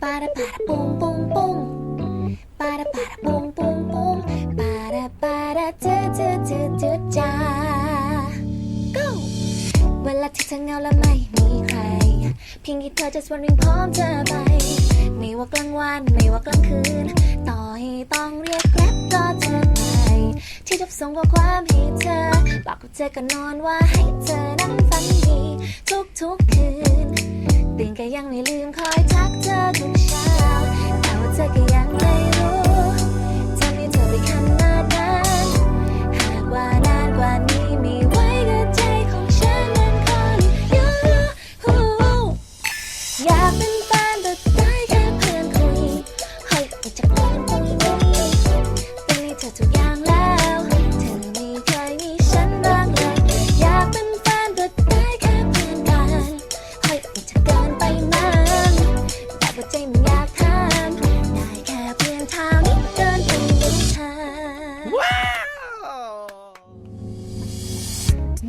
para para pum pum pum para para pum pum pum para para จืดจืดจืดจืดจ้า go เวลาที่เธอเงาและไม่มีใคร เพียงแค่เธอจะสวนวิ่งพร้อมเธอไป ไม่ว่ากลางวันไม่ว่ากลางคืน ต่อให้ต้องเรียกแกร็บก็เธอไปที่จะส่งข้อความให้เธอ บอกกับเธอก็นอนว่าให้เธอนั้นฝันดีทุกทุกๆคืน ตื่นก็ยังไม่ลืมคอยทักเธอทุกเช้า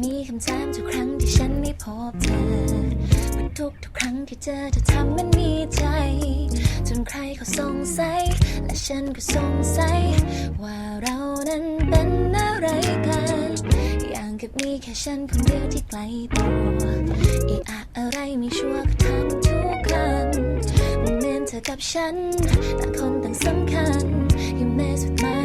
มีคำถามทุกครั้งที่ฉันไม่พบเธอว่าทุกทุกครั้งที่เจอเธอทำมันมีใจ จนใครเขาสงสัย และฉันก็สงสัย ว่าเรานั้นเป็นอะไรกัน อย่างกับมีแค่ฉันคนเดียวที่ไกลตัวอีอะอะไรไม่ชัวร์ก็ทำทุกคำมันเหมือนเธอกับฉันต่างคนต่างสำคัญ You mess with my